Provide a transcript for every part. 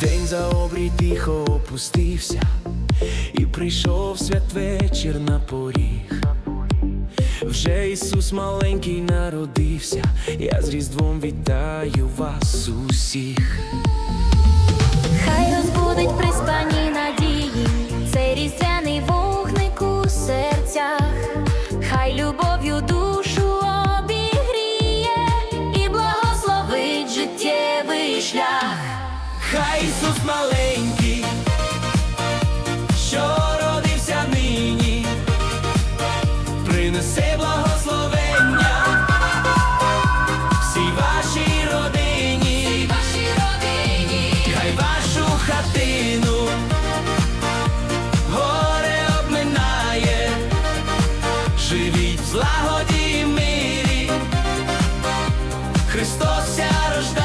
День за обрій тихо опустився, і прийшов святвечір на поріг. Вже Ісус маленький народився, я з Різдвом вітаю вас усіх. Хай розбудить приспані Хай Ісус маленький, що родився нині, принесе благословення всій вашій родині, Вашій родині. Хай вашу хатину горе обминає, живіть в злагоді мирі, Христос ся рождає.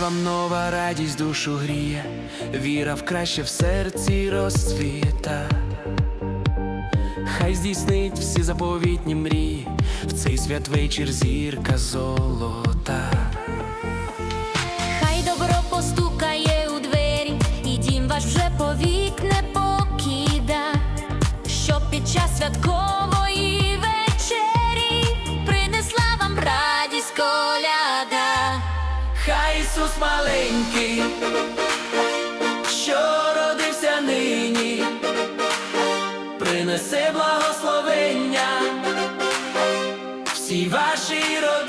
Вам нова радість душу гріє, віра в краще в серці розцвіта. Хай здійснить всі заповітні мрії, в цей святвечір зірка золота. Маленький, що родився нині, принесе благословення всій вашій родині.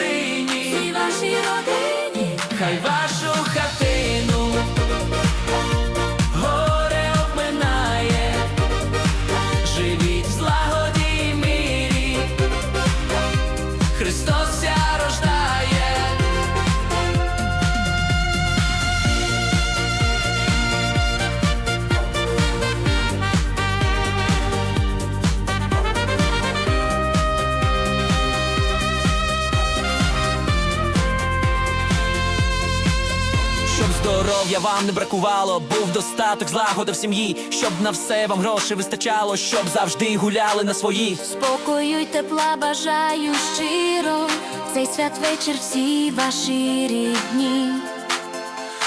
Здоров'я вам не бракувало, був достаток злагода в сім'ї, щоб на все вам грошей вистачало, щоб завжди гуляли на свої. спокою й тепла бажаю щиро. Цей святвечір всі ваші рідні.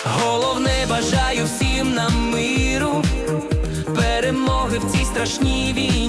Головне бажаю всім нам миру, перемоги в цій страшній війні.